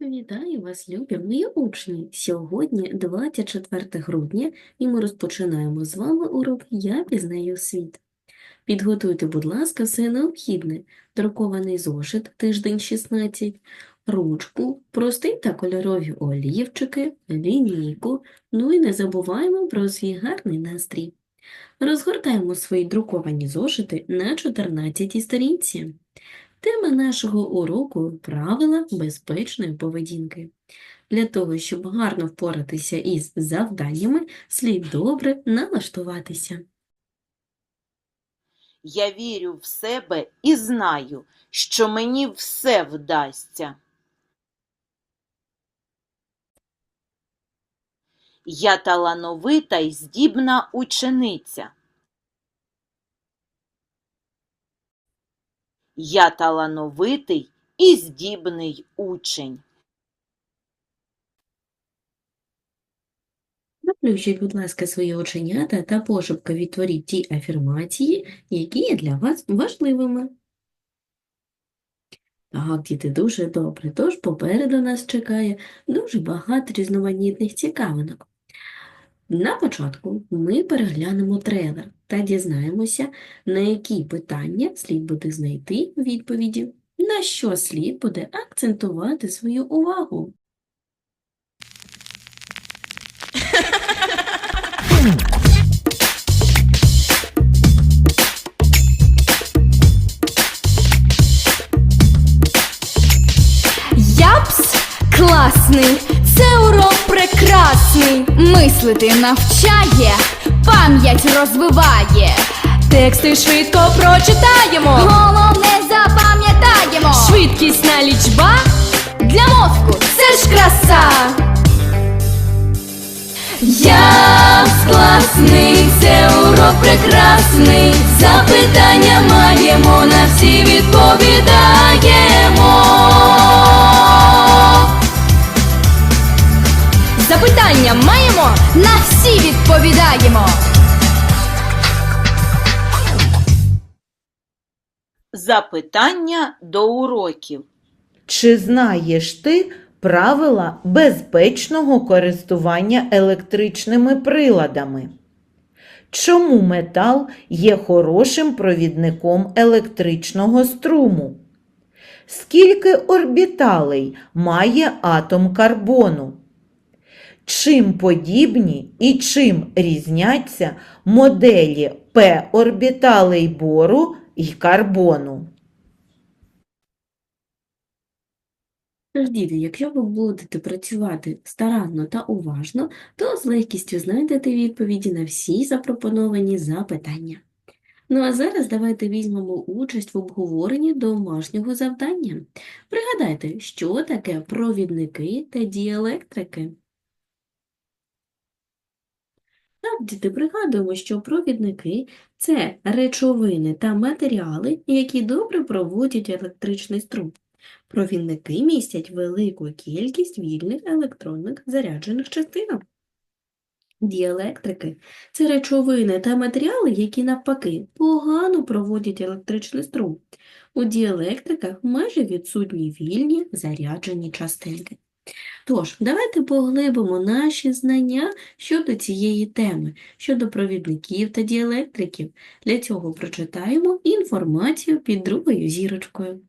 Вітаю вас, любі мої учні! Сьогодні 24 грудня, і ми розпочинаємо з вами урок «Я пізнаю світ». Підготуйте, будь ласка, все необхідне. Друкований зошит, тиждень 16, ручку, простий та кольорові олівчики, лінійку, ну і не забуваємо про свій гарний настрій. Розгортаємо свої друковані зошити на 14 сторінці. Тема нашого уроку – правила безпечної поведінки. Для того, щоб гарно впоратися із завданнями, слід добре налаштуватися. Я вірю в себе і знаю, що мені все вдасться. Я талановита й здібна учениця. Я талановитий і здібний учень. Заплющіть, будь ласка, свої оченята та пошепки відтворіть ті афірмації, які є для вас важливими. Так, діти, дуже добре. Тож попереду нас чекає дуже багато різноманітних цікавинок. На початку ми переглянемо трейлер та дізнаємося, на які питання слід буде знайти відповіді, на що слід буде акцентувати свою увагу. Япс класний, прекрасний. Мислити навчає, пам'ять розвиває. Тексти швидко прочитаємо. Головне запам'ятаємо. Швидкісна лічба для мозку це ж краса. Япс класний, урок прекрасний. Запитання маємо, на всі відповідаємо. Відповідаємо. Запитання до уроків. Чи знаєш ти правила безпечного користування електричними приладами? Чому метал є хорошим провідником електричного струму? Скільки орбіталей має атом карбону? Чим подібні і чим різняться моделі П-орбіталей бору і карбону? Діти, якщо ви будете працювати старанно та уважно, то з легкістю знайдете відповіді на всі запропоновані запитання. Ну а зараз давайте візьмемо участь в обговоренні домашнього завдання. Пригадайте, що таке провідники та діелектрики. Так, пригадуємо, що провідники – це речовини та матеріали, які добре проводять електричний струм. Провідники містять велику кількість вільних електронних заряджених частинок. Діелектрики – це речовини та матеріали, які навпаки погано проводять електричний струм. У діелектриках майже відсутні вільні заряджені частинки. Тож, давайте поглибимо наші знання щодо цієї теми, щодо провідників та діелектриків. Для цього прочитаємо інформацію під другою зірочкою.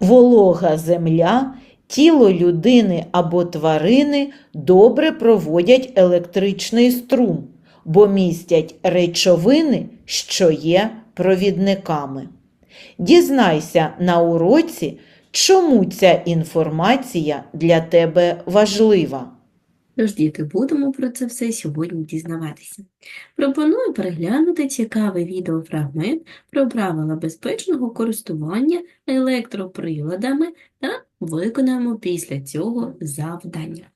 Волога земля, тіло людини або тварини добре проводять електричний струм, бо містять речовини, що є провідниками. Дізнайся на уроці, чому ця інформація для тебе важлива. Тож, діти, будемо про це все сьогодні дізнаватися. Пропоную переглянути цікавий відеофрагмент про правила безпечного користування електроприладами та виконаємо після цього завдання.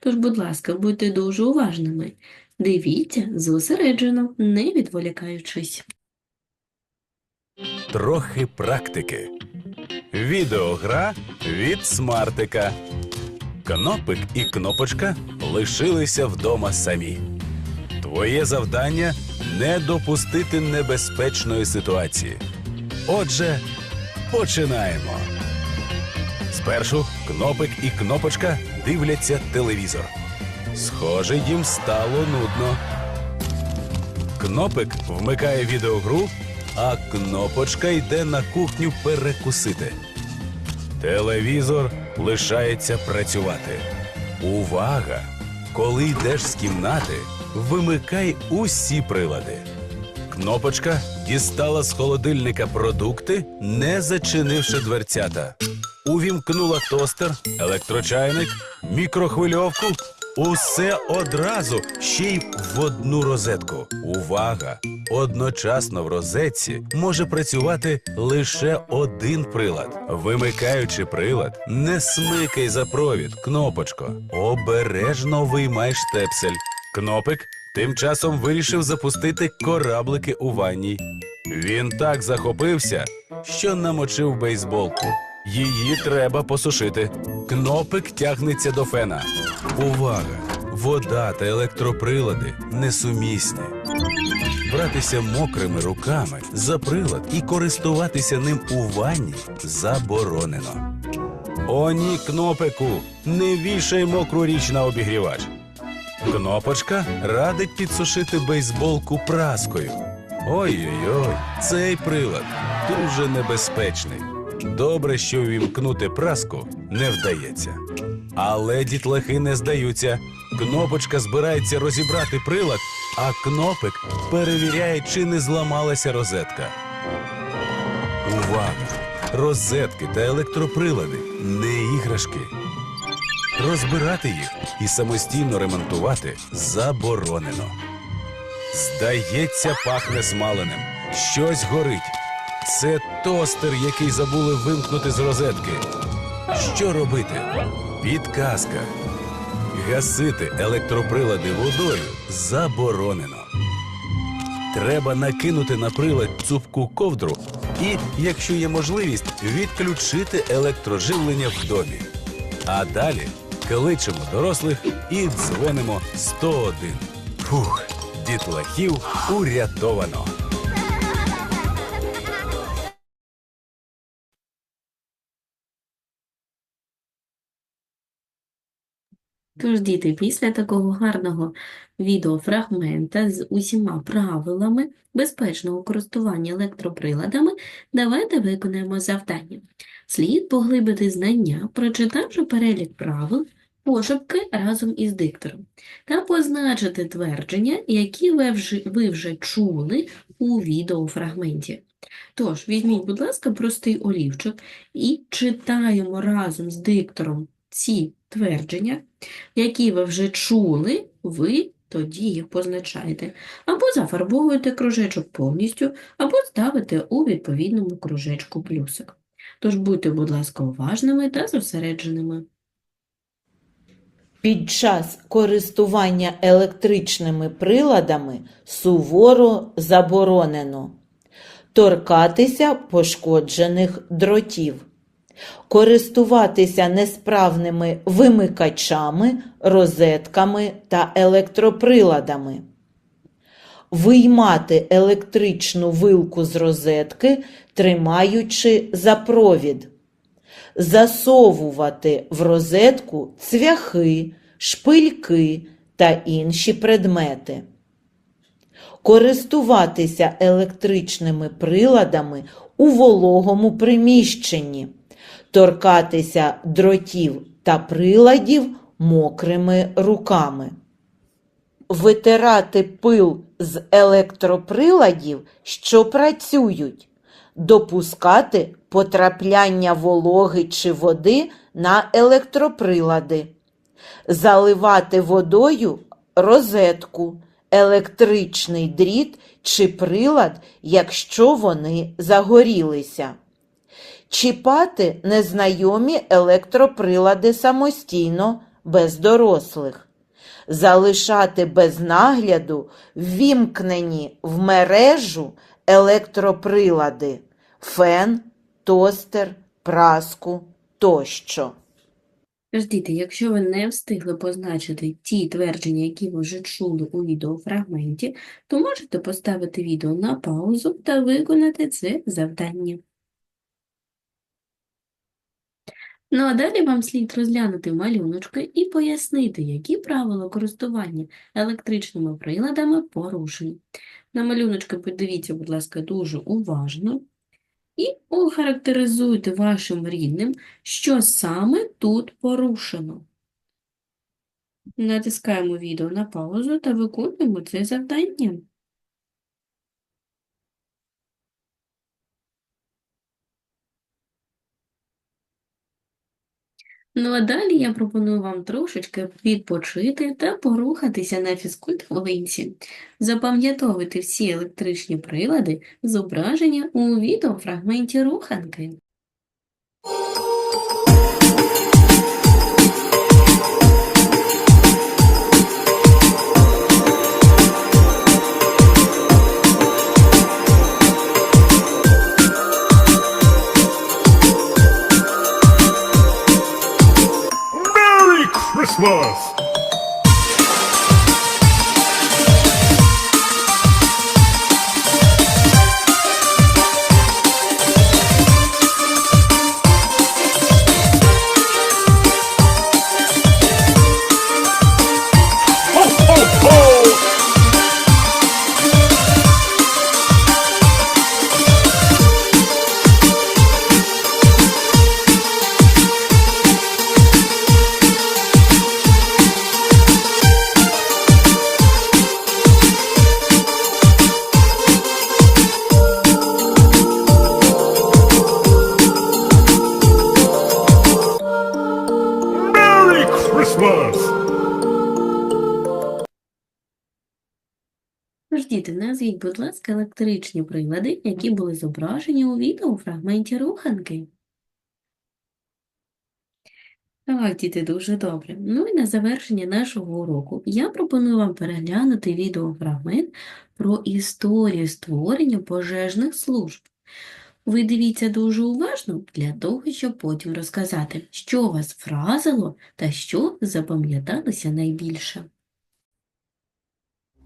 Тож, будь ласка, будьте дуже уважними. Дивіться зосереджено, не відволікаючись. Трохи практики. Відеогра від смартика. Кнопик і кнопочка лишилися вдома самі. Твоє завдання не допустити небезпечної ситуації. Отже, Починаємо. Спершу кнопик і кнопочка дивляться телевізор. Схоже, їм стало нудно. Кнопик вмикає відеогру, а кнопочка йде на кухню перекусити. Телевізор лишається працювати. Увага! Коли йдеш з кімнати, вимикай усі прилади. Кнопочка дістала з холодильника продукти, не зачинивши дверцята. Увімкнула тостер, електрочайник, мікрохвильовку. Усе одразу ще й в одну розетку. Увага! Одночасно в розетці може працювати лише один прилад. Вимикаючи прилад, не смикай за провід, кнопочко. Обережно виймай штепсель. Кнопик тим часом вирішив запустити кораблики у ванній. Він так захопився, що намочив бейсболку. Її треба посушити. Кнопик тягнеться до фена. Увага! Вода та електроприлади несумісні. Братися мокрими руками за прилад і користуватися ним у ванні заборонено. О, ні, кнопику, не вішай мокру річ на обігрівач. Кнопочка радить підсушити бейсболку праскою. Ой-ой-ой, цей прилад дуже небезпечний. Добре, що вімкнути праску не вдається. Але дітлахи не здаються. Кнопочка збирається розібрати прилад, а кнопик перевіряє, чи не зламалася розетка. Увага! Розетки та електроприлади не іграшки. Розбирати їх і самостійно ремонтувати заборонено. Здається, пахне смаленим. Щось горить. Це тостер, який забули вимкнути з розетки. Що робити? Підказка. Гасити електроприлади водою заборонено. Треба накинути на прилад цупку ковдру і, якщо є можливість, відключити електроживлення в домі. А далі кличемо дорослих і дзвонимо 101. Фух, дітлахів урятовано. Тож, діти, після такого гарного відеофрагмента з усіма правилами безпечного користування електроприладами, давайте виконаємо завдання. Слід поглибити знання, прочитавши перелік правил, пошепки разом із диктором, та позначити твердження, які ви вже, ви вже чули у відеофрагменті. Тож, візьміть, будь ласка, простий олівчик і читаємо разом з диктором ці твердження, які ви вже чули, ви тоді їх позначаєте. Або зафарбовуєте кружечок повністю, або ставите у відповідному кружечку плюсик. Тож будьте, будь ласка, уважними та зосередженими. Під час користування електричними приладами суворо заборонено торкатися пошкоджених дротів, користуватися несправними вимикачами, розетками та електроприладами, виймати електричну вилку з розетки, тримаючи за провід. Засовувати в розетку цвяхи, шпильки та інші предмети. Користуватися електричними приладами у вологому приміщенні, торкатися дротів та приладів мокрими руками. Витирати пил з електроприладів, що працюють, допускати потрапляння вологи чи води на електроприлади, заливати водою розетку, електричний дріт чи прилад, якщо вони загорілися. Чіпати незнайомі електроприлади самостійно, без дорослих. Залишати без нагляду ввімкнені в мережу електроприлади фен, тостер, праску тощо. Тож, якщо ви не встигли позначити ті твердження, які ви вже чули у відеофрагменті, то можете поставити відео на паузу та виконати це завдання. Ну а далі вам слід розглянути малюночки і пояснити, які правила користування електричними приладами порушені. На малюночки подивіться, будь ласка, дуже уважно і охарактеризуйте вашим рідним, що саме тут порушено. Натискаємо відео на паузу та виконуємо це завдання. Ну а далі я пропоную вам трошечки відпочити та порухатися на фізкульт-хвилинці. Запам'ятовуйте всі електричні прилади, зображення у відеофрагменті руханки. Тож, назвіть, будь ласка, електричні прилади, які були зображені у відеофрагменті руханки. Так, діти, дуже добре. Ну і на завершення нашого уроку я пропоную вам переглянути відеофрагмент про історію створення пожежних служб. Ви дивіться дуже уважно для того, щоб потім розказати, що вас вразило та що запам'яталося найбільше.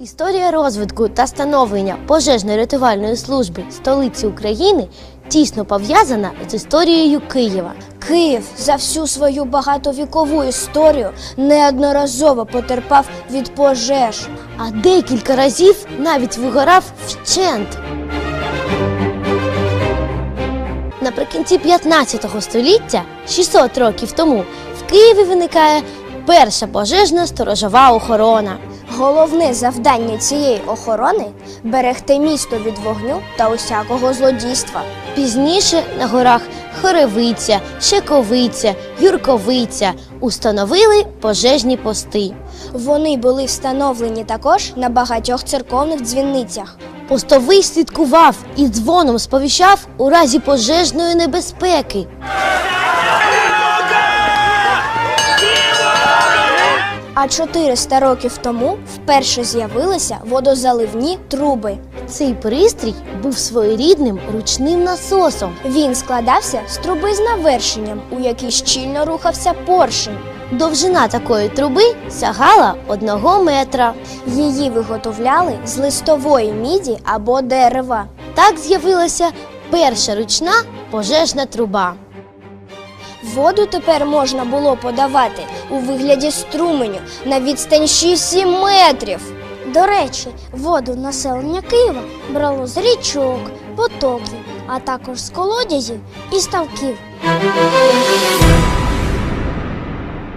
Історія розвитку та становлення пожежно-рятувальної служби столиці України тісно пов'язана з історією Києва. Київ за всю свою багатовікову історію неодноразово потерпав від пожеж. А декілька разів навіть вигорав вщент. Наприкінці 15 століття, 600 років тому, в Києві виникає перша пожежна сторожова охорона. Головне завдання цієї охорони берегти місто від вогню та усякого злодійства. Пізніше на горах Хоревиця, Шековиця, Юрковиця установили пожежні пости. Вони були встановлені також на багатьох церковних дзвіницях. Постовий слідкував і дзвоном сповіщав у разі пожежної небезпеки. А 400 років тому вперше з'явилися водозаливні труби. Цей пристрій був своєрідним ручним насосом. Він складався з труби з навершенням, у якій щільно рухався поршень. Довжина такої труби сягала одного метра. Її виготовляли з листової міді або дерева. Так з'явилася перша ручна пожежна труба. Воду тепер можна було подавати у вигляді струменю на відстань 6-7 метрів. До речі, воду населення Києва брало з річок, потоків, а також з колодязів і ставків.